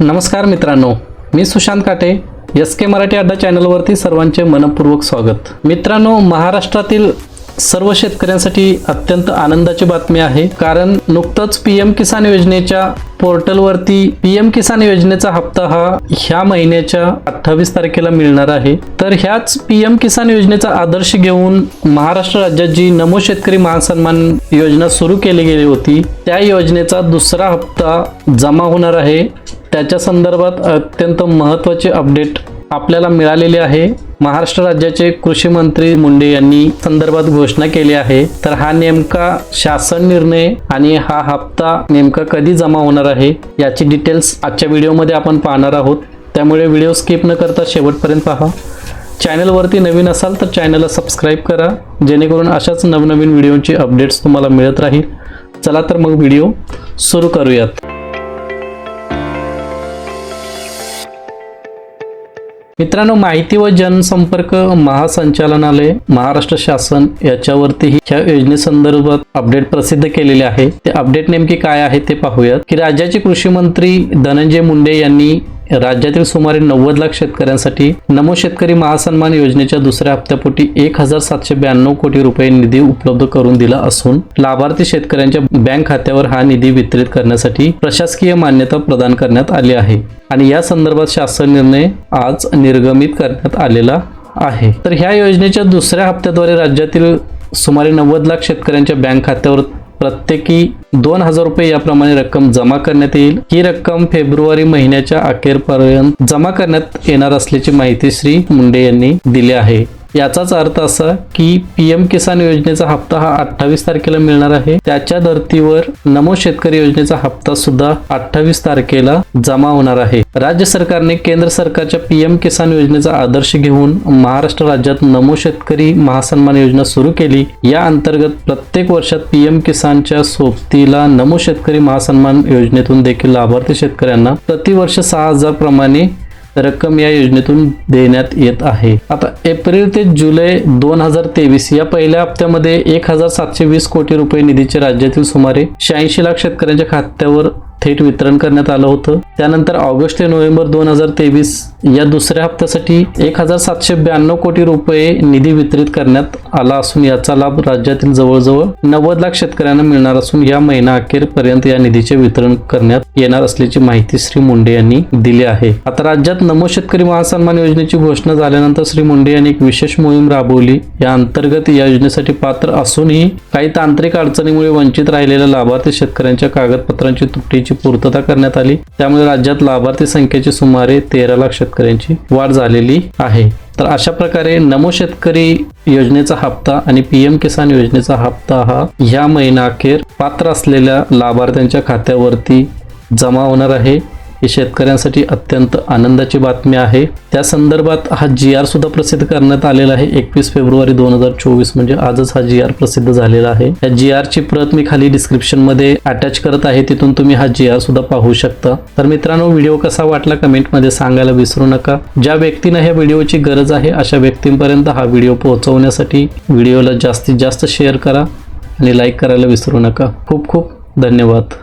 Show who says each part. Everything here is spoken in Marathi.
Speaker 1: नमस्कार मित्रांनो मी सुशांत काटे एस के मराठी अड्डा चॅनलवरती सर्वांचे मनपूर्वक स्वागत. मित्रांनो महाराष्ट्रातील सर्व शेतकऱ्यांसाठी अत्यंत आनंदाची बातमी आहे. कारण नुकतंच पी एम किसान योजनेच्या पोर्टलवरती पी एम किसान योजनेचा हप्ता हा ह्या महिन्याच्या अठ्ठावीस तारखेला मिळणार आहे. तर ह्याच पी एम किसान योजनेचा आदर्श घेऊन महाराष्ट्र राज्यात जी नमो शेतकरी महासन्मान योजना सुरू केली गेली होती त्या योजनेचा दुसरा हप्ता जमा होणार आहे. त्याच्या संदर्भात अत्यंत महत्त्वाचे अपडेट आपल्याला मिळालेले आहे. महाराष्ट्र राज्याचे कृषी मंत्री मुंडे यांनी संदर्भात घोषणा केली आहे. तर हा नेमका शासन निर्णय आणि हा हप्ता नेमका कधी जमा होणार आहे याची डिटेल्स आजच्या व्हिडिओमध्ये आपण पाहणार आहोत. त्यामुळे व्हिडिओ स्किप न करता शेवटपर्यंत पहा. चॅनलवरती नवीन असाल तर चॅनलला सबस्क्राईब करा. जेणेकरून अशाच नवनवीन व्हिडिओची अपडेट्स तुम्हाला मिळत राहील. चला तर मग व्हिडिओ सुरू करूयात. मित्रांनो माहिती व जनसंपर्क महासंचालनालय महाराष्ट्र शासन याच्यावरतीही ह्या योजनेसंदर्भात अपडेट प्रसिद्ध केलेले आहे. ते अपडेट नेमके काय आहे ते पाहूयात. की राज्याचे कृषी मंत्री धनंजय मुंडे यांनी राज्यातील सुमारे नव्वद लाख शेतकऱ्यांसाठी नमो शेतकरी महासन्मान योजनेच्या दुसऱ्या हप्त्यापोटी एक हजार सातशे ब्याण्णव कोटी रुपये निधी उपलब्ध करून दिला असून लाभार्थी शेतकऱ्यांच्या बँक खात्यावर हा निधी वितरित करण्यासाठी प्रशासकीय मान्यता प्रदान करण्यात आली आहे. आणि या संदर्भात शासन निर्णय आज निर्गमित करण्यात आलेला आहे. तर ह्या योजनेच्या दुसऱ्या हप्त्याद्वारे राज्यातील सुमारे नव्वद लाख शेतकऱ्यांच्या बँक खात्यावर प्रत्येकी दोन हजार रुपये याप्रमाणे रक्कम जमा करण्यात येईल. ही रक्कम फेब्रुवारी महिन्याच्या अखेरपर्यंत जमा करण्यात येणार असल्याची माहिती श्री मुंडे यांनी दिली आहे. याचाच अर्थ असा की पी एम किसान योजनेचा हप्ता हा अठ्ठावीस तारखेला मिळणार आहे. त्याच्या धर्तीवर नमो शेतकरी योजनेचा हप्ता सुद्धा अठ्ठावीस तारखेला जमा होणार आहे. राज्य सरकारने केंद्र सरकारच्या पी एम किसान योजनेचा आदर्श घेऊन महाराष्ट्र राज्यात नमो शेतकरी महासन्मान योजना सुरू केली. या अंतर्गत प्रत्येक वर्षात पी एम किसानच्या सोबतीला नमो शेतकरी महासन्मान योजनेतून देखील लाभार्थी शेतकऱ्यांना प्रतिवर्ष सहा हजार प्रमाणे रक्कम या योजनेतून देण्यात येत आहे. आता एप्रिल ते जुलै दोन हजार तेवीस या पहिल्या हप्त्यामध्ये एक हजार सातशे वीस कोटी रुपये निधीचे राज्यातील सुमारे शहाऐंशी लाख शेतकऱ्यांच्या खात्यावर थेट वितरण करण्यात आलं होतं. त्यानंतर ऑगस्ट ते नोव्हेंबर दोन हजार तेवीस या दुसऱ्या हप्त्यासाठी एक हजार सातशे ब्याण्णव कोटी रुपये निधी वितरित करण्यात आला असून याचा लाभ राज्यातील जवळजवळ नव्वद लाख शेतकऱ्यांना मिळणार असून या महिना अखेरपर्यंत या निधीचे वितरण करण्यात येणार असल्याची माहिती श्री मुंडे यांनी दिली आहे. आता राज्यात नमो शेतकरी महासन्मान योजनेची घोषणा झाल्यानंतर श्री मुंडे यांनी एक विशेष मोहीम राबवली. या अंतर्गत या योजनेसाठी पात्र असूनही काही तांत्रिक अडचणीमुळे वंचित राहिलेल्या लाभार्थी शेतकऱ्यांच्या कागदपत्रांची तुटीची पूर्तता करण्यात आली. त्यामुळे राज्यात लाभार्थी संख्येचे सुमारे तेरा लाख शेतकऱ्यांची वाढ झालेली आहे. तर अशा प्रकारे नमो शेतकरी योजनेचा हप्ता आणि पी एम किसान योजनेचा हप्ता हा ह्या महिना अखेर पात्र असलेल्या लाभार्थ्यांच्या खात्यावरती जमा होणार आहे. ही शेतकऱ्यांसाठी अत्यंत आनंदाची बातमी आहे. त्या संदर्भात हा जी आर सुद्धा प्रसिद्ध करण्यात आलेला आहे. एकवीस फेब्रुवारी दोन हजार चोवीस म्हणजे आजच हा जी आर प्रसिद्ध झालेला आहे. या जी आरची प्रत मी खाली डिस्क्रिप्शनमध्ये अटॅच करत आहे. तिथून तुम्ही हा जी आर सुद्धा पाहू शकता. तर मित्रांनो व्हिडिओ कसा वाटला कमेंटमध्ये सांगायला विसरू नका. ज्या व्यक्तींना ह्या व्हिडिओची गरज आहे अशा व्यक्तींपर्यंत हा व्हिडिओ पोहोचवण्यासाठी व्हिडिओला जास्तीत जास्त शेअर करा आणि लाईक करायला विसरू नका. खूप खूप धन्यवाद.